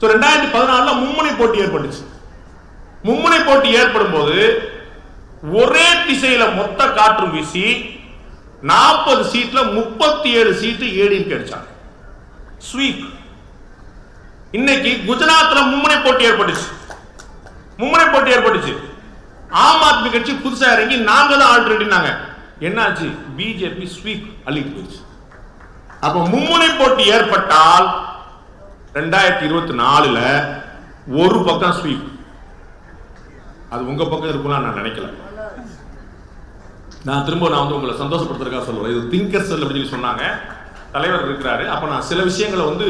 So ரெண்டாயிரத்தி பதினாலில் மும்முனை போட்டி ஏற்பட்டுச்சு. மும்முனை போட்டி ஏற்படும் போது ஒரே திசையில மொத்த காற்று வீசி நாற்பது சீட்ல முப்பத்தி ஏழு சீட்டு ஏடிஎம்கே அடிச்சாங்க. ஸ்வீப். இன்னைக்கு குஜராத்ல மும்முனை போட்டி ஏற்பட்டுச்சு. மும்முனை போட்டி ஏற்பட்டுச்சு. ஆம் ஆத்மி கட்சி புதுசா இறங்கி நாங்க தான் ஆல்டர்னேட்டிவ்னாங்க என்னாச்சு? பிஜேபி ஸ்வீப் அள்ளிட்டு போயிடுச்சு. அப்ப மும்முனை போட்டி ஏற்பட்டால் ரெண்டாயிரத்தி இருபத்தி நாலுல ஒரு பக்கம் ஸ்வீப். அது உங்க பக்கம் இருக்கும்னு நான் நினைக்கல. நான் திரும்ப நான் வந்து உங்களை சந்தோஷப்படுத்துறதுக்காக சொல்லுவேன் இது திங்கர் செல் அப்படின்னு சொன்னாங்க. தலைவர் இருக்கிறாரு. அப்ப நான் சில விஷயங்களை வந்து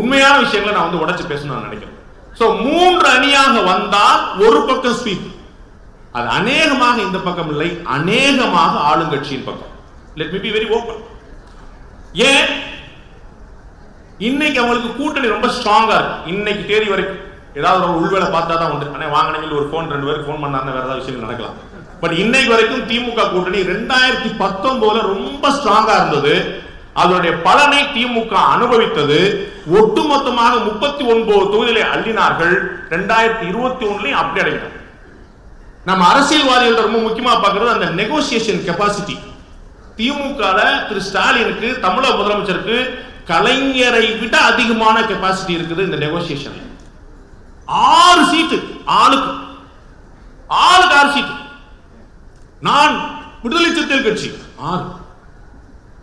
உண்மையான விஷயங்களை நான் வந்து உடச்சு பேசணும்னு நான் நினைக்கிறேன் சோ மூன்று அணியாக வந்தால் ஒரு பக்கம் ஸ்வீப் அது அநேகமாக இந்த பக்கம் இல்லை. அநேகமாக ஆளுங்கட்சியின் பக்கம். Let me be very open ஏன்? இன்னைக்கு அவங்களுக்கு கூட்டணி ரொம்ப ஸ்ட்ராங்கா இருக்கு. இன்னைக்கு தேதி வரைக்கும் ஏதாவது ஒரு உள்வேலை பார்த்தா தான் உண்டு ஆனால் வாங்கினீங்க ஒரு ஃபோன் ரெண்டு பேருக்கு ஃபோன் பண்ணாருன்னா வேற ஏதாவது விஷயங்கள் நடக்கலாம். பட் இன்னைக்கு வரைக்கும் திமுக கூட்டணி ரெண்டாயிரத்தி பத்தொன்பதுல ரொம்ப ஸ்ட்ராங்கா இருந்தது. அதனுடைய பலனை திமுக அனுபவித்தது. ஒட்டுமொத்தமாக முப்பத்தி ஒன்பது தொகுதிகளை அள்ளினார்கள். ரெண்டாயிரத்தி இருபத்தி ஒன்றுலையும் அப்படி அடைகிறார் நம்ம அரசியல்வாதிகள் ரொம்ப முக்கியமா பார்க்கறது அந்த நெகோசியேஷன் கெப்பாசிட்டி திமுக திரு ஸ்டாலினுக்கு தமிழக முதலமைச்சருக்கு கலைஞரை விட அதிகமான கெப்பாசிட்டி இருக்குது இந்த நெகோசியேஷன்ல ஆறு சீட்டு ஆளுக்கு. ஆளுக்கு ஆறு சீட்டு நான் விடுதலை சிறுத்தைகள் கட்சி ஆறு.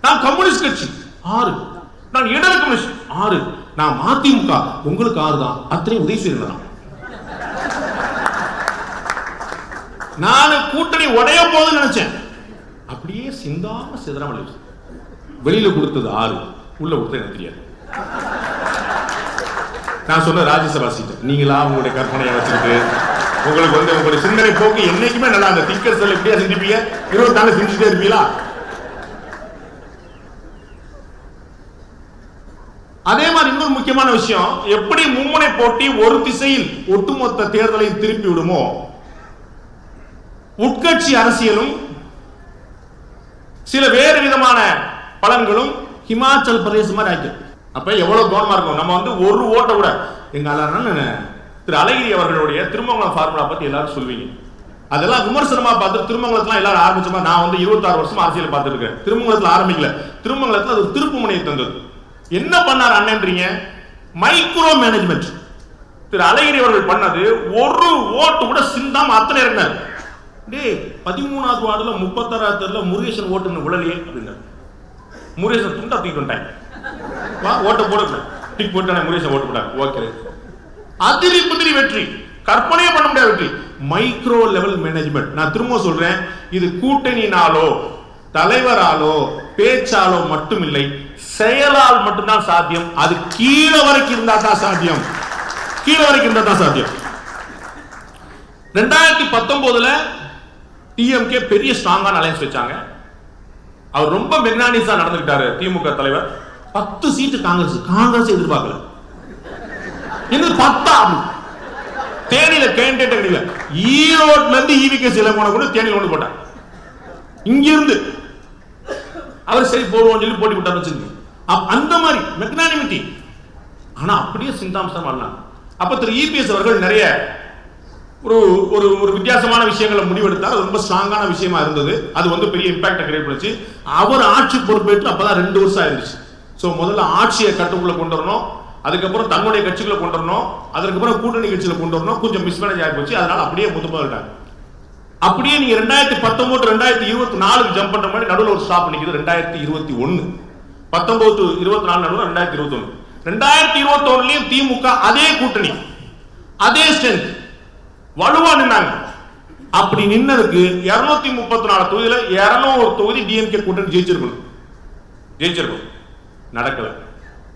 நான் கம்யூனிஸ்ட் கட்சி ஆறு. நான் இடது கம்யூனிஸ்ட் ஆறு. நான் மதிமுக உங்களுக்கு ஆறு தான். அத்தனை உதவி செய்யலாம் நான் கூட்டணி உடைய போதுன்னு நினைச்சேன். அப்படியே சிந்தாம சிதறாமல் வெளியில கொடுத்தது ஆறு. உள்ள கொடுத்தது எனக்கு தெரியாது. நான் சொன்ன ராஜ்யசபா சீட்டு நீங்களா உங்களுடைய கற்பனையை வச்சுக்கிட்டு உங்களுக்கு வந்து உங்களுடைய சிந்தனை போக்கு என்னைக்குமே நல்லா அந்த திங்கர் செல் எப்படியா சிந்திப்பீங்க இருபத்தி நாலு சிந்திச்சுட்டே இருப்பீங்களா? அதே மாதிரி இன்னொரு முக்கியமான விஷயம் எப்படி மும்முனை போட்டி ஒரு திசையில் ஒட்டுமொத்த தேர்தலை திருப்பி விடுமோ? உட்கட்சி அரசியலும் சில வேறு விதமான பலன்களும் ஹிமாச்சல் பிரதேசம் மாதிரி ஆயிட்டு. அப்ப எவ்வளவு கவனமா இருக்கும் நம்ம வந்து ஒரு ஓட்டை கூட. எங்க திரு அழகிரி அவர்களுடைய திருமங்கலம் ஃபார்முலா பத்தி எல்லாரும் சொல்வீங்க. அதெல்லாம் விமர்சனமா பார்த்து திருமங்கலத்துலாம் எல்லாரும் ஆரம்பிச்சோமா? நான் வந்து இருபத்தாறு வருஷம் அரசியல் பார்த்துருக்கேன் திருமங்கலத்துல ஆரம்பிக்கல. திருமங்கலத்துல அது ஒரு திருப்பு முனையை தந்தது. என்ன பண்ணார் அண்ணன்றீங்க? மைக்ரோ மேனேஜ்மெண்ட் திரு அழகிரி அவர்கள் பண்ணது ஒரு ஓட்டு கூட சிந்தாம அத்தனை இருந்தார் டேய் பதிமூணாவது வார்டுல முப்பத்தாறாவது முருகேசன் ஓட்டுன்னு விழலையே அப்படின்னாரு. முருகேசன் துண்டா தூக்கிட்டு வந்துட்டாங்க ஓட்ட போடுங்க. டிக் போட்டானே முருகேசன் ஓட்டு போட்டாங்க ஓகே. அதிரி புதிரி வெற்றி. கற்பனையே பண்ண முடியாத வெற்றி. மைக்ரோ லெவல் மேனேஜ்மெண்ட் நான் திரும்ப சொல்றேன் இது கூட்டணினாலோ தலைவராலோ பேச்சாலோ மட்டுமில்லை செயலால் மட்டும்தான் சாத்தியம். அது கீழே வரைக்கும் இருந்தா தான் சாத்தியம். கீழே வரைக்கும் இருந்தா தான் சாத்தியம். ரெண்டாயிரத்தி பத்தொன்பதுல டிஎம்கே பெரிய ஸ்ட்ராங்கான அலையன்ஸ் வச்சாங்க. அவர் ரொம்ப மெக்னானிஸா நடந்துகிட்டாரு திமுக தலைவர். பத்து சீட்டு காங்கிரஸ் காங்கிரஸ் எதிர்பார்க்கல. என்னது பத்தா? தேனியில கேண்டிடேட் கிடைக்கல ஈரோட்ல இருந்து ஈவிகே சில போன கூட தேனியில் கொண்டு போட்டார். இங்க இருந்து அவர் சரி போடுவோம் சொல்லி போட்டி விட்டார் வச்சுங்க அந்த மாதிரி மெக்னானிமிட்டி ஆனா அப்படியே சிந்தாம்சம் வரலாம் அப்ப திரு. இபிஎஸ் அவர்கள் நிறைய ஒரு ஒரு ஒரு வித்தியாசமான விஷயங்களை முடிவெடுத்தால் அது ரொம்ப ஸ்ட்ராங்கான விஷயமா இருந்தது. அது வந்து பெரிய இம்பாக்டை கிரியேட் அவர் ஆட்சி பொறுப்பேற்று அப்பதான் ரெண்டு வருஷம் ஆயிருந்துச்சு. ஸோ முதல்ல ஆட்சியை கட்டுக்குள்ள கொண்டு வரணும். அதுக்கப்புறம் தங்களுடைய கட்சிகளை கொண்டு வரணும். அதுக்கப்புறம் கூட்டணி கட்சியில கொண்டு வரணும். கொஞ்சம் மிஸ்மேனேஜ் ஆகி போச்சு. அதனால அப்படியே முதல்வர்கிட்டாங்க அப்படியே நீங்க ரெண்டாயிரத்தி பத்தொன்பது ரெண்டாயிரத்தி இருபத்தி நாலுக்கு ஜம்ப் பண்ற மாதிரி நடுவில் ஒரு ஸ்டாப் நிக்குது. ரெண்டாயிரத்தி இருபத்தி ஒன்னு. பத்தொன்பது இருபத்தி நாலு நடுவில் ரெண்டாயிரத்தி இருபத்தி ஒன்னு ரெண்டாயிரத்தி இருபத்தி ஒன்னுலயும் திமுக அதே கூட்டணி. அதே ஸ்ட்ரென்த் வலுவா நின்னாங்க அப்படி நின்னதுக்கு இருநூத்தி முப்பத்தி நாலு தொகுதியில இருநூறு தொகுதி டிஎம்கே கூட்டணி ஜெயிச்சிருக்கணும். ஜெயிச்சிருக்கணும். நடக்கல.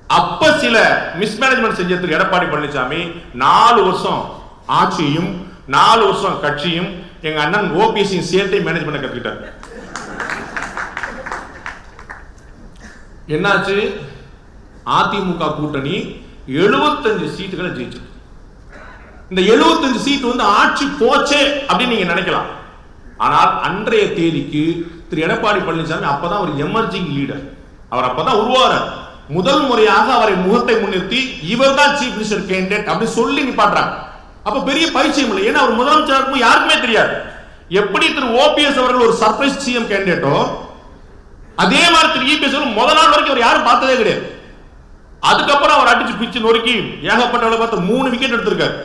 அப்ப சில மிஸ்மேனேஜ்மெண்ட் செஞ்சதுக்கு எடப்பாடி பழனிசாமி நாலு வருஷம் ஆட்சியும் நாலு வருஷம் கட்சியும் எங்க அண்ணன் ஓபிஎஸ்சி சேர்த்தே மேனேஜ் பண்ண கத்துக்கிட்டார். என்னாச்சு? அதிமுக கூட்டணி 75 சீட்டுகளை ஜெயிச்சு இந்த 75 சீட் வந்து ஆட்சி போச்சே அப்படின்னு நீங்க நினைக்கலாம். ஆனால் அன்றைய தேதிக்கு திரு எடப்பாடி பழனிசாமி அப்பதான் ஒரு எமர்ஜிங் லீடர் அவர் அப்பதான் உருவாகிறார் முதல் முறையாக அவரை முகத்தை முன்னிறுத்தி இவர் தான் சீஃப் மினிஸ்டர் கேண்டிடேட் அப்படி சொல்லி நிப்பாட்டுறாங்க. அப்ப பெரிய பரிச்சயம் இல்லை. ஏன்னா அவர் முதலமைச்சர் இருக்கும் யாருக்குமே தெரியாது. எப்படி திரு ஓபிஎஸ் அவர்கள் ஒரு சர்ப்ரைஸ் சிஎம் கேண்டிடேட்டோ அதே மாதிரி திரு இபிஎஸ் முதல் நாள் வரைக்கும் அவர் யாரும் பார்த்ததே கிடையாது. அதுக்கப்புறம் அவர் அடிச்சு பிச்சு நொறுக்கி ஏகப்பட்டவளை பார்த்து மூணு விக்கெட் எடுத்திருக்காரு.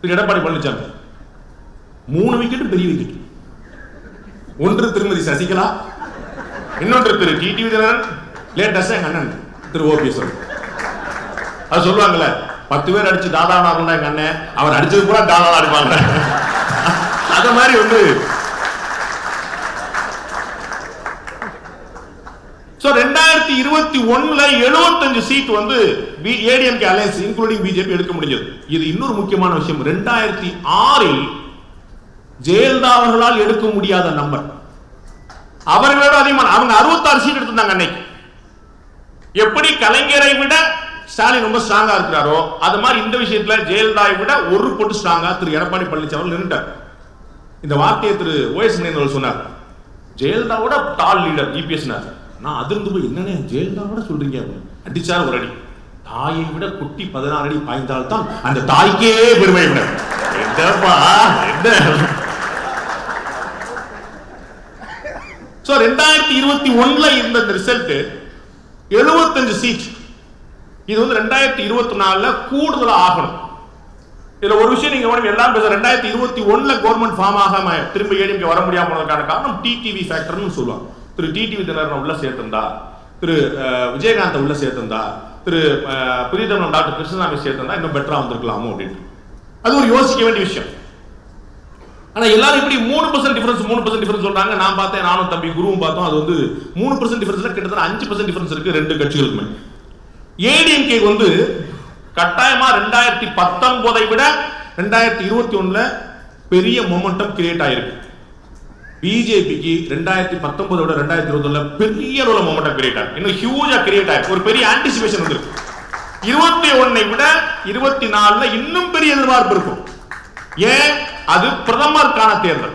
திரு எடப்பாடி பழனிசாமி. மூணு விக்கெட் பெரிய விக்கெட் ஒன்று திருமதி சசிகலா இன்னொன்று திரு டிடிவி தினகரன் லேட்டஸ்டா எங்க அண்ணன் திரு ஓபிஎஸ் அது சொல்லுவாங்கல்ல பத்து பேர் அடிச்சு தாதானா இருந்தா எங்க அண்ணன் அவர் அடிச்சது பூரா தாதா அடிப்பாங்க. அத மாதிரி வந்து ரெண்டாயிரத்தி இருபத்தி ஒண்ணுல எழுபத்தஞ்சு சீட் வந்து ஏடிஎம்கே அலையன்ஸ் இன்க்ளூடிங் பிஜேபி எடுக்க முடிஞ்சது. இது இன்னொரு முக்கியமான விஷயம். ரெண்டாயிரத்தி ஆறில் ஜெயலலிதா அவர்களால் எடுக்க முடியாத நம்பர் அவர்களோட அதிகமான அவங்க அறுபத்தாறு சீட் எடுத்திருந்தாங்க அன்னைக்கு. எப்படி கலைஞரை விட ஸ்டாலின் ரொம்ப ஸ்ட்ராங்கா இருக்கிறாரோ அது மாதிரி இந்த விஷயத்துல ஜெயலலிதாவை விட ஒரு பொட்டு ஸ்ட்ராங்கா திரு எடப்பாடி பழனிசாமி நின்றுட்டார் இந்த வார்த்தையை திரு ஓஎஸ் நேர்வல் சொன்னார். ஜெயலலிதாவோட டால் லீடர் இபிஎஸ்னார் நான் அதிர்ந்து போய் என்னன்னு ஜெயலலிதாவோட சொல்றீங்க. அப்படின்னு. அடிச்சார் ஒரு அடி. தாயை விட குட்டி பதினாறு அடி பாய்ந்தால் தான் அந்த தாய்க்கே பெருமை விட என்னப்பா என்ன? சோ ரெண்டாயிரத்தி இருபத்தி ஒண்ணுல இருந்த இந்த ரிசல்ட்டு எழுபத்தஞ்சு சீட் இது வந்து ரெண்டாயிரத்தி இருபத்தி நாலுல கூடுதலாக ஆகணும். இதில் ஒரு விஷயம் நீங்கள் கவனிங்க, எல்லாம் பேச ரெண்டாயிரத்தி இருபத்தி ஒண்ணுல கவர்மெண்ட் ஃபார்ம் ஆகாம திரும்ப ஏடிஎம்கே வர முடியாமல் போனதுக்கான காரணம் டிடிவி ஃபேக்டர்னு சொல்லுவாங்க. திரு டிடிவி தினகரன் உள்ள சேர்த்திருந்தா திரு அஹ், உள்ள சேர்த்திருந்தா திரு அஹ், டாக்டர் கிருஷ்ணசாமி சேர்த்திருந்தா இன்னும் பெட்டரா வந்திருக்கலாமோ அப்படின்ட்டு. அது ஒரு யோசிக்க வேண்டிய விஷயம். ஆனா எல்லாரும் இப்படி மூணு பர்சன்ட் டிஃபரன்ஸ் மூணு பர்சன்ட் டிஃபரன்ஸ் சொல்றாங்க. நான் பார்த்தேன் நானும் தம்பி குருவும் பார்த்தோம். அது வந்து மூணு பர்சன்ட் டிஃபரன்ஸ்ல கிட்டத்தட்ட அஞ்சு பர்சன்ட் டிஃபரன்ஸ் இருக்கு ரெண்டு கட்சிகளுக்குமே. ஏடிஎம்கே வந்து கட்டாயமா ரெண்டாயிரத்தி பத்தொன்பதை விட ரெண்டாயிரத்தி இருபத்தி ஒண்ணுல பெரிய மொமெண்டம் கிரியேட் ஆயிருக்கு. பிஜேபிக்கு ரெண்டாயிரத்தி பத்தொன்பதோட ரெண்டாயிரத்தி இருபதுல பெரிய ரோல மொமெண்டம் கிரியேட் ஆகும் இன்னும் ஹியூஜா கிரியேட் ஆகும் ஒரு பெரிய ஆன்டிசிபேஷன் வந்துருக்கு. இருபத்தி ஒன்னை விட இருபத்தி நாலுல இன்னும் பெரிய எதிர்பார்ப்பு இருக்கும். ஏன்? அது பிரதமருக்கான தேர்தல்.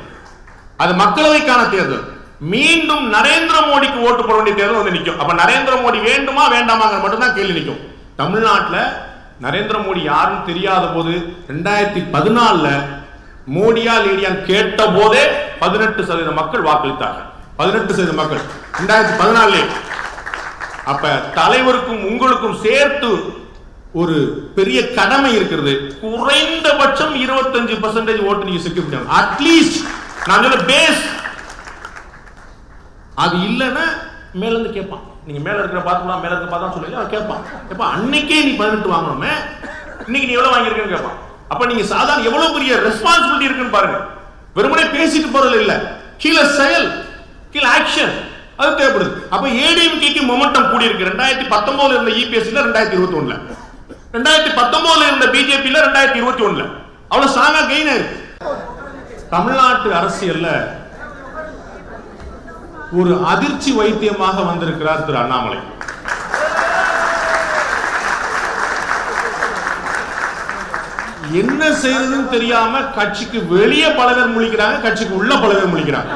அது மக்களவைக்கான தேர்தல். மீண்டும் நரேந்திர மோடிக்கு ஓட்டு போட வேண்டிய தேர்தல் வந்து நிற்கும் அப்ப நரேந்திர மோடி வேண்டுமா வேண்டாமாங்கிற மட்டும்தான் கேள்வி நிற்கும். தமிழ்நாட்டில் நரேந்திர மோடி யாருன்னு தெரியாத போது ரெண்டாயிரத்தி பதினாலுல மோடியா லேடியான் கேட்ட போதே பதினெட்டு சதவீத மக்கள் வாக்களித்தார்கள். பதினெட்டு சதவீத மக்கள். ரெண்டாயிரத்தி பதினாலே. அப்ப தலைவருக்கும் உங்களுக்கும் சேர்த்து ஒரு பெரிய கடமை இருக்கிறது. குறைந்தபட்சம் இருபத்தஞ்சு பர்சன்டேஜ் ஓட்டு நீங்க செக்யூர் பண்ணணும் அட்லீஸ்ட் நான் பேஸ் அது இல்லைன்னா மேல இருந்து கேட்பான். நீங்க மேல இருக்கிற பார்த்துக்கலாம் மேல இருக்கிற பார்த்தா சொல்லுங்க அவன் கேட்பான். எப்ப அன்னைக்கே நீ பதினெட்டு வாங்கணுமே. இன்னைக்கு நீ எவ்வளவு வாங்கியிருக்கேன்னு கேட்பான். அப்ப நீங்க சாதாரண எவ்வளவு பெரிய ரெஸ்பான்சிபிலிட்டி இருக்குன்னு பாருங்க. வெறுமனே பேசிட்டு போறது இல்ல. கீழே செயல் கீழே ஆக்ஷன் அது தேவைப்படுது. அப்ப ஏடிஎம்கேக்கு மொமெண்டம் கூடி இருக்கு ரெண்டாயிரத்தி பத்தொன்பதுல இருந்த இபிஎஸ்ல ரெண்டாயிரத்தி இருபத்தி ஒண்ணுல ரெண்டாயிரத்தி பத்தொன்பதுல இருந்த பிஜேபியில ரெண்டாயிரத்தி இருபத்தி ஒண்ணுல அவ்வளவு ஸ்ட்ராங்கா கெயின் ஆயிருக்கு. தமிழ்நாட்டு அரசியல்ல ஒரு அதிர்ச்சி வைத்தியமாக வந்திருக்கிறார் திரு அண்ணாமலை. என்ன செய்யறதுன்னு தெரியாம கட்சிக்கு வெளியே பல பேர் முழிக்கிறாங்க கட்சிக்கு உள்ள பல பேர் முழிக்கிறாங்க.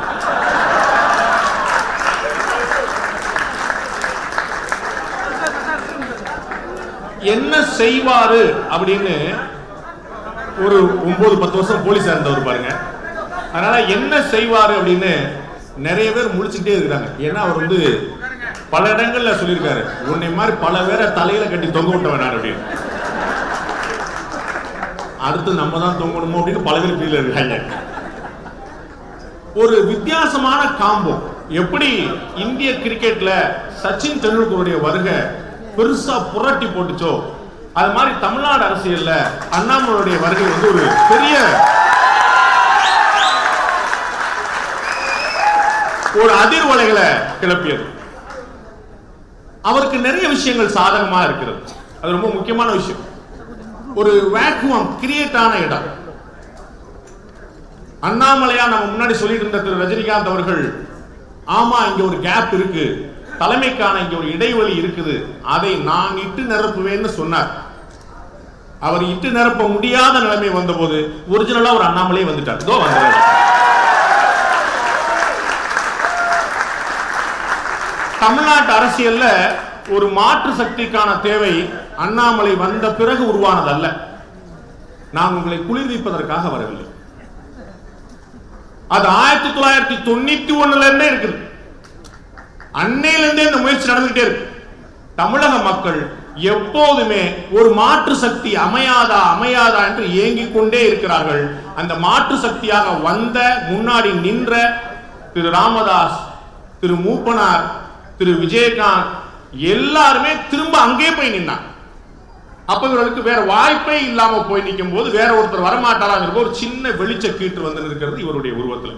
என்ன செய்வாரு அப்படின்னு ஒரு ஒன்பது பத்து வருஷம் போலீஸா இருந்தவர் பாருங்க. அதனால என்ன செய்வாரு அப்படின்னு நிறைய பேர் முழிச்சுக்கிட்டே இருக்கிறாங்க. ஏன்னா அவர் வந்து பல இடங்கள்ல சொல்லியிருக்காரு உன்னை மாதிரி பல பேரை தலையில கட்டி தொங்க விட்ட அப்படின்னு. அடுத்து நம்ம தான் தொங்கணுமோ அப்படின்னு பல பேர் ஃபீல் இருக்காங்க. ஒரு வித்தியாசமான காம்போ எப்படி இந்திய கிரிக்கெட்ல சச்சின் டெண்டுல்கருடைய வருகை பெருசா புரட்டி போட்டுச்சோ அது மாதிரி தமிழ்நாடு அரசியல்ல அண்ணாமலையுடைய வருகை வந்து ஒரு பெரிய ஒரு அதிர்வலைகளை கிளப்பியது. அவருக்கு நிறைய விஷயங்கள் சாதகமா இருக்கிறது. அது ரொம்ப முக்கியமான விஷயம். ஒரு வேக்குவம் கிரியேட் ஆன இடம். அண்ணாமலையா நம்ம முன்னாடி சொல்லிட்டு இருந்த திரு ரஜினிகாந்த் அவர்கள் ஆமா இங்க ஒரு கேப் இருக்கு. தலைமைக்கான இங்க ஒரு இடைவெளி இருக்குது. அதை நான் இட்டு நிரப்புவேன்னு சொன்னார். அவர் இட்டு நிரப்ப முடியாத நிலைமை வந்தபோது ஒரிஜினலா ஒரு அண்ணாமலையே வந்துட்டார். இதோ வந்தாரு தமிழ்நாட்டு அரசியல்ல ஒரு மாற்று சக்திக்கான தேவை அண்ணாமலை வந்த பிறகு உருவானதல்ல. நான் உங்களை குளிர்விப்பதற்காக வரவில்லை. அது ஆயிரத்தி தொள்ளாயிரத்தி தொண்ணூத்தி ஒண்ணுல இருந்தே இருக்குது. அன்னையில இருந்தே இந்த முயற்சி நடந்துகிட்டே இருக்கு. தமிழக மக்கள் எப்போதுமே ஒரு மாற்று சக்தி அமையாதா அமையாதா என்று ஏங்கிக் கொண்டே இருக்கிறார்கள். அந்த மாற்று சக்தியாக வந்த முன்னாடி நின்ற திரு ராமதாஸ் திரு மூப்பனார் திரு விஜயகாந்த் எல்லாருமே திரும்ப அங்கே போய் நின்னான் அப்ப இவர்களுக்கு வேற வாய்ப்பே இல்லாம போய் நிற்கும் போது வேற ஒருத்தர் வரமாட்டாராங்கிற ஒரு சின்ன வெளிச்ச கீற்று வந்து இருக்கிறது இவருடைய உருவத்துல.